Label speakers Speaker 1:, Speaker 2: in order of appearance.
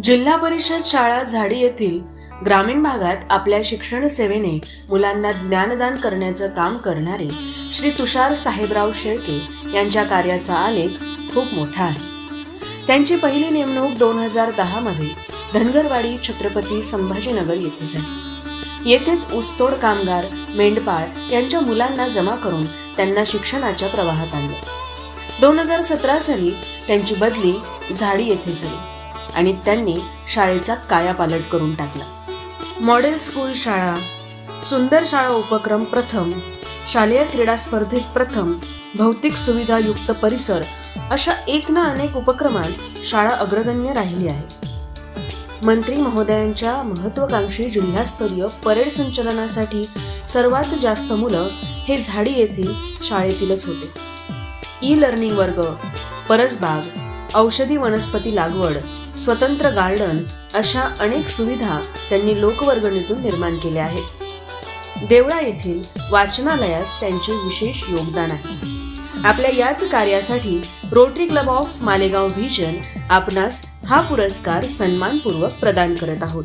Speaker 1: जिल्हा परिषद शाळा झाडी येथील ग्रामीण भागात आपल्या शिक्षण सेवेने मुलांना ज्ञानदान करण्याचं काम करणारे श्री तुषार साहेबराव शेळके यांच्या कार्याचा आलेख खूप मोठा आहे. त्यांची पहिली नेमणूक दोन हजार दहा मध्ये धनगरवाडी छत्रपती संभाजीनगर येथे झाली. येथेच ऊसतोड कामगार मेंढपाळ यांच्या मुलांना जमा करून त्यांना शिक्षणाच्या प्रवाहात आणलं. दोन हजार सतरा साली त्यांची बदली झाडी येथे झाली. आणि त्यांनी शाळेचा कायापालट करून टाकला. मॉडेल स्कूल शाळा सुंदर शाळा उपक्रम प्रथम शालेय क्रीडा स्पर्धेत प्रथम भौतिक सुविधायुक्त परिसर अशा एक ना अनेक उपक्रमात शाळा अग्रगण्य राहिली आहे. मंत्री महोदयांच्या महत्वाकांक्षी जिल्हास्तरीय परेड संचलनासाठी सर्वात जास्त मुलं हे झाडी येथील शाळेतीलच होते. ई लर्निंग वर्ग परसबाग औषधी वनस्पती लागवड स्वतंत्र गार्डन अशा अनेक सुविधा त्यांनी लोकवर्गणीतून निर्माण केल्या आहेत. देवळा येथील वाचनालयास त्यांचे विशेष योगदान आहे. आपल्या याच कार्यासाठी Rotary club of Malegaon vision आपणास हा पुरस्कार सन्मानपूर्वक प्रदान करत आहोत.